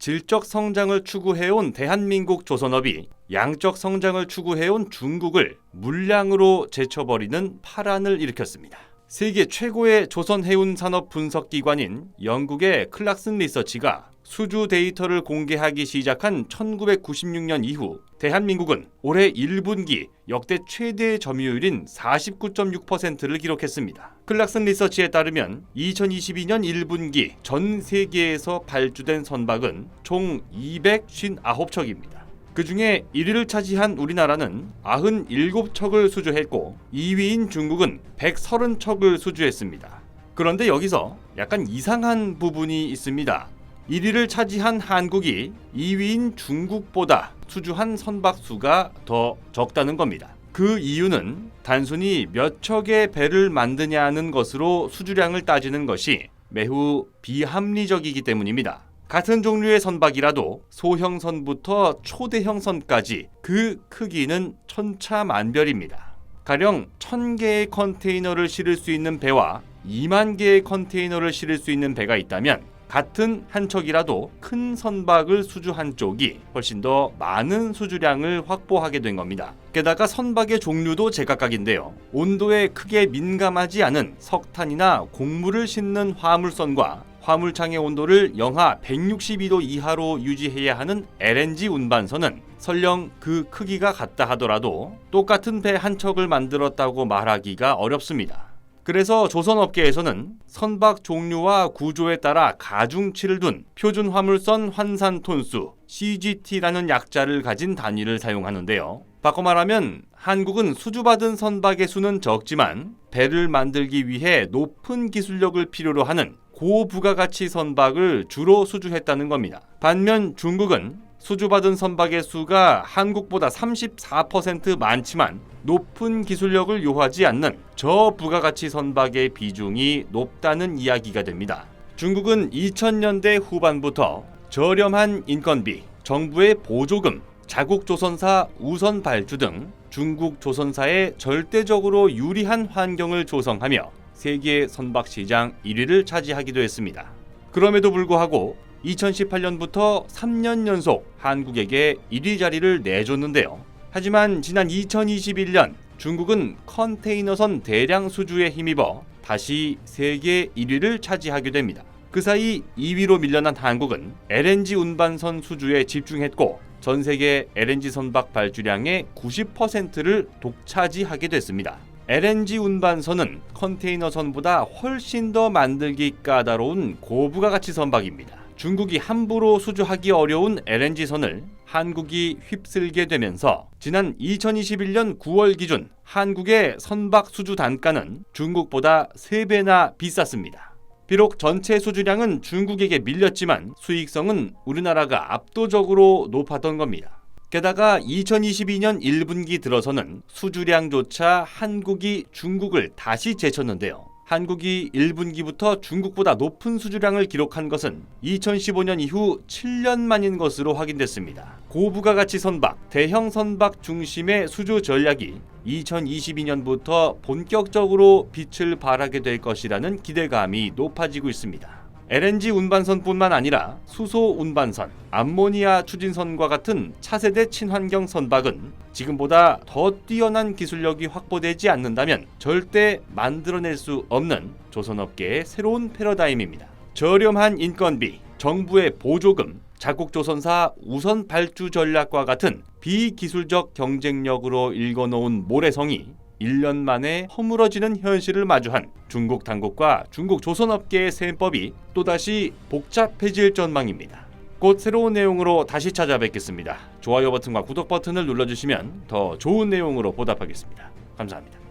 질적 성장을 추구해온 대한민국 조선업이 양적 성장을 추구해온 중국을 물량으로 제쳐버리는 파란을 일으켰습니다. 세계 최고의 조선 해운 산업 분석 기관인 영국의 클락슨 리서치가 수주 데이터를 공개하기 시작한 1996년 이후 대한민국은 올해 1분기 역대 최대 점유율인 49.6%를 기록했습니다. 클락슨 리서치에 따르면 2022년 1분기 전 세계에서 발주된 선박은 총 259척입니다. 그 중에 1위를 차지한 우리나라는 97척을 수주했고 2위인 중국은 130척을 수주했습니다. 그런데 여기서 약간 이상한 부분이 있습니다. 1위를 차지한 한국이 2위인 중국보다 수주한 선박 수가 더 적다는 겁니다. 그 이유는 단순히 몇 척의 배를 만드냐는 것으로 수주량을 따지는 것이 매우 비합리적이기 때문입니다. 같은 종류의 선박이라도 소형선부터 초대형선까지 그 크기는 천차만별입니다. 가령 1000개의 컨테이너를 실을 수 있는 배와 2만 개의 컨테이너를 실을 수 있는 배가 있다면 같은 한 척이라도 큰 선박을 수주한 쪽이 훨씬 더 많은 수주량을 확보하게 된 겁니다. 게다가 선박의 종류도 제각각인데요. 온도에 크게 민감하지 않은 석탄이나 곡물을 싣는 화물선과 화물창의 온도를 영하 162도 이하로 유지해야 하는 LNG 운반선은 설령 그 크기가 같다 하더라도 똑같은 배 한 척을 만들었다고 말하기가 어렵습니다. 그래서 조선업계에서는 선박 종류와 구조에 따라 가중치를 둔 표준 화물선 환산 톤수 CGT라는 약자를 가진 단위를 사용하는데요. 바꿔 말하면 한국은 수주받은 선박의 수는 적지만 배를 만들기 위해 높은 기술력을 필요로 하는 고부가가치 선박을 주로 수주했다는 겁니다. 반면 중국은 수주받은 선박의 수가 한국보다 34% 많지만 높은 기술력을 요하지 않는 저부가가치 선박의 비중이 높다는 이야기가 됩니다. 중국은 2000년대 후반부터 저렴한 인건비, 정부의 보조금, 자국 조선사 우선 발주 등 중국 조선사에 절대적으로 유리한 환경을 조성하며 세계 선박 시장 1위를 차지하기도 했습니다. 그럼에도 불구하고 2018년부터 3년 연속 한국에게 1위 자리를 내줬는데요. 하지만 지난 2021년 중국은 컨테이너선 대량 수주에 힘입어 다시 세계 1위를 차지하게 됩니다. 그 사이 2위로 밀려난 한국은 LNG 운반선 수주에 집중했고 전 세계 LNG 선박 발주량의 90%를 독차지하게 됐습니다. LNG 운반선은 컨테이너선보다 훨씬 더 만들기 까다로운 고부가 가치 선박입니다. 중국이 함부로 수주하기 어려운 LNG선을 한국이 휩쓸게 되면서 지난 2021년 9월 기준 한국의 선박 수주 단가는 중국보다 3배나 비쌌습니다. 비록 전체 수주량은 중국에게 밀렸지만 수익성은 우리나라가 압도적으로 높았던 겁니다. 게다가 2022년 1분기 들어서는 수주량조차 한국이 중국을 다시 제쳤는데요. 한국이 1분기부터 중국보다 높은 수주량을 기록한 것은 2015년 이후 7년 만인 것으로 확인됐습니다. 고부가 가치 선박, 대형 선박 중심의 수주 전략이 2022년부터 본격적으로 빛을 발하게 될 것이라는 기대감이 높아지고 있습니다. LNG 운반선뿐만 아니라 수소 운반선, 암모니아 추진선과 같은 차세대 친환경 선박은 지금보다 더 뛰어난 기술력이 확보되지 않는다면 절대 만들어낼 수 없는 조선업계의 새로운 패러다임입니다. 저렴한 인건비, 정부의 보조금, 자국 조선사 우선 발주 전략과 같은 비기술적 경쟁력으로 일궈놓은 모래성이 1년 만에 허물어지는 현실을 마주한 중국 당국과 중국 조선업계의 셈법이 또다시 복잡해질 전망입니다. 곧 새로운 내용으로 다시 찾아뵙겠습니다. 좋아요 버튼과 구독 버튼을 눌러주시면 더 좋은 내용으로 보답하겠습니다. 감사합니다.